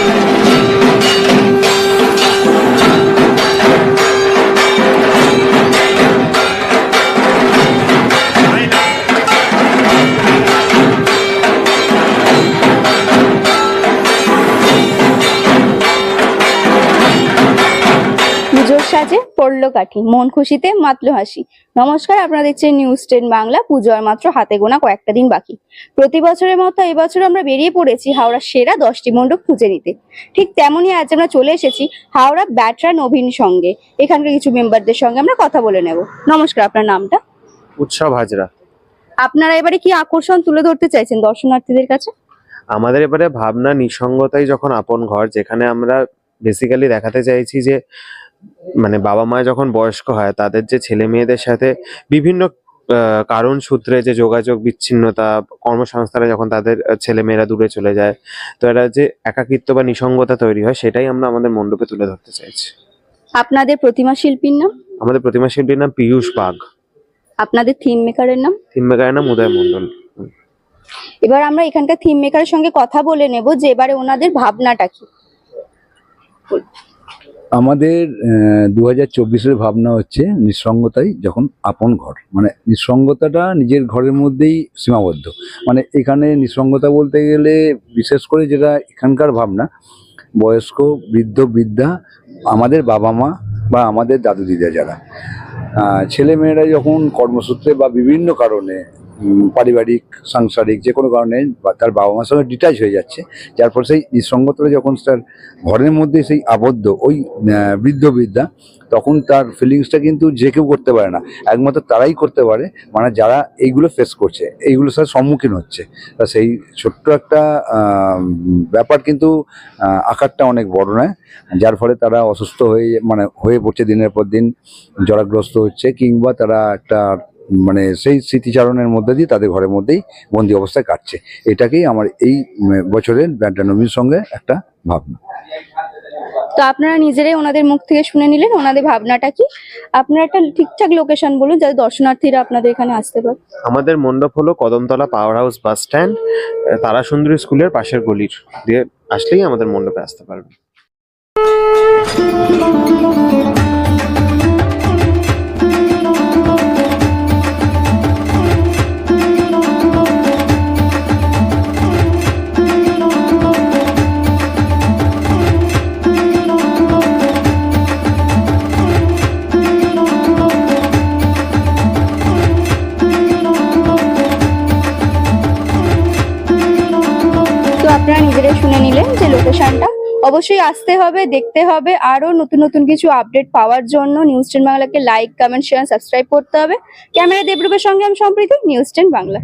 Thank you. পুজোর সাজে পড়ল কাঠি। মন খুশিতে মাতলো হাসি। নমস্কার আপনারা দেখছেন নিউজ টেন বাংলা। পুজো আর মাত্র হাতে গোনা কয়েকটা দিন বাকি। প্রতি বছরের মতো এবছর আমরা বেরিয়ে পড়েছি হাওড়ার সেরা দশটি মণ্ডপ খুঁজে নিতে। ঠিক তেমনই আজ আমরা চলে এসেছি হাওড়া ব্যাটরা নবীন সঙ্গে। এখানকার কিছু মেম্বারদের সঙ্গে আমরা কথা বলে নেব। নমস্কার আপনার নামটা? উৎসব হাজরা। আপনারা এবারে কি আকর্ষণ তুলে ধরতে চাইছেন দর্শনার্থীদের কাছে? আমাদের এবারে ভাবনা নিঃসঙ্গতাই যখন আপন ঘর যেখানে আমরা বেসিক্যালি দেখাতে চাইছি যে মানে বাবা মা যখন বয়স্ক হয় তাদের যে ছেলে মেয়েদের সাথে বিভিন্ন কারণ সূত্রে যে যোগাযোগ বিচ্ছিন্নতা কর্মসংস্থানে যখন তাদের ছেলে মেয়েরা দূরে চলে যায় তো এটা যে একাকিত্ব বা নিসঙ্গতা তৈরি হয় সেটাই আমরা আমাদের মণ্ডপে তুলে ধরতে চাইছি। আপনাদের প্রতিমা শিল্পীর নাম? আমাদের প্রতিমা শিল্পীর নাম পীয়ূষ বাগ। আপনাদের থিম মেকারের নাম? থিম মেকারের নাম উদয় মণ্ডল। এবার আমরা এখানকার থিম মেকারের সঙ্গে কথা বলে নেব যে এবারে ওনাদের ভাবনাটা কি? আমাদের দু হাজার চব্বিশের ভাবনা হচ্ছে নিঃসঙ্গতাই যখন আপন ঘর। মানে নিঃসঙ্গতাটা নিজের ঘরের মধ্যেই সীমাবদ্ধ। মানে এখানে নিঃসঙ্গতা বলতে গেলে বিশেষ করে যেটা এখানকার ভাবনা বয়স্ক বৃদ্ধ বৃদ্ধা আমাদের বাবা মা বা আমাদের দাদু দিদা যারা। আহ, ছেলে মেয়েরা যখন কর্মসূত্রে বা বিভিন্ন কারণে পারিবারিক, সাংসারিক যে কোনো কারণে তার বাবা মার সঙ্গে ডিটাচ হয়ে যাচ্ছে, যার ফলে সেই নিঃসঙ্গতাটা যখন তার ঘরের মধ্যে সেই আবদ্ধ, ওই বৃদ্ধ বৃদ্ধা, তখন তার ফিলিংসটা কিন্তু যে কেউ করতে পারে না। একমাত্র তারাই করতে পারে মানে যারা এইগুলো ফেস করছে এইগুলোর সাথে সম্মুখীন হচ্ছে। তা সেই ছোট্ট একটা ব্যাপার কিন্তু আকারটা অনেক বড় নয়, যার ফলে তারা অসুস্থ হয়ে মানে হয়ে পড়ছে দিনের পর দিন, জরাগ্রস্ত হচ্ছে, কিংবা তারা একটা মানে সেই স্মৃতিচারণের মধ্যে দিয়ে তাদের ঘরের মধ্যেই বন্দি অবস্থায় কাটছে। এটাকেই আমার এই বছরের ব্যান্ডানবীর সঙ্গে একটা ভাবনা। তো আপনারা নিজেরাই ওনাদের মুখ থেকে শুনে নিলেন ওনাদের ভাবনাটা কি? আপনারা একটা ঠিকঠাক লোকেশন বলুন যাতে দর্শনার্থীরা আপনাদের এখানে আসতে পারে। আমাদের মণ্ডপ হলো Kadamtala power house bus stand Tarasundari স্কুলের পাশের গলির দিয়ে আসলেই আমাদের মণ্ডপে আসতে পারবে। নিজেরাই যে লোকেশনটা অবশ্যই আসতে হবে, দেখতে হবে আরও নতুন নতুন কিছু আপডেট পাওয়ার জন্য নিউজ টেন বাংলাকে লাইক কমেন্ট শেয়ার সাবস্ক্রাইব করতে হবে। ক্যামেরা দেবরূপের সঙ্গে আমি সম্প্রীতি নিউজ টেন বাংলা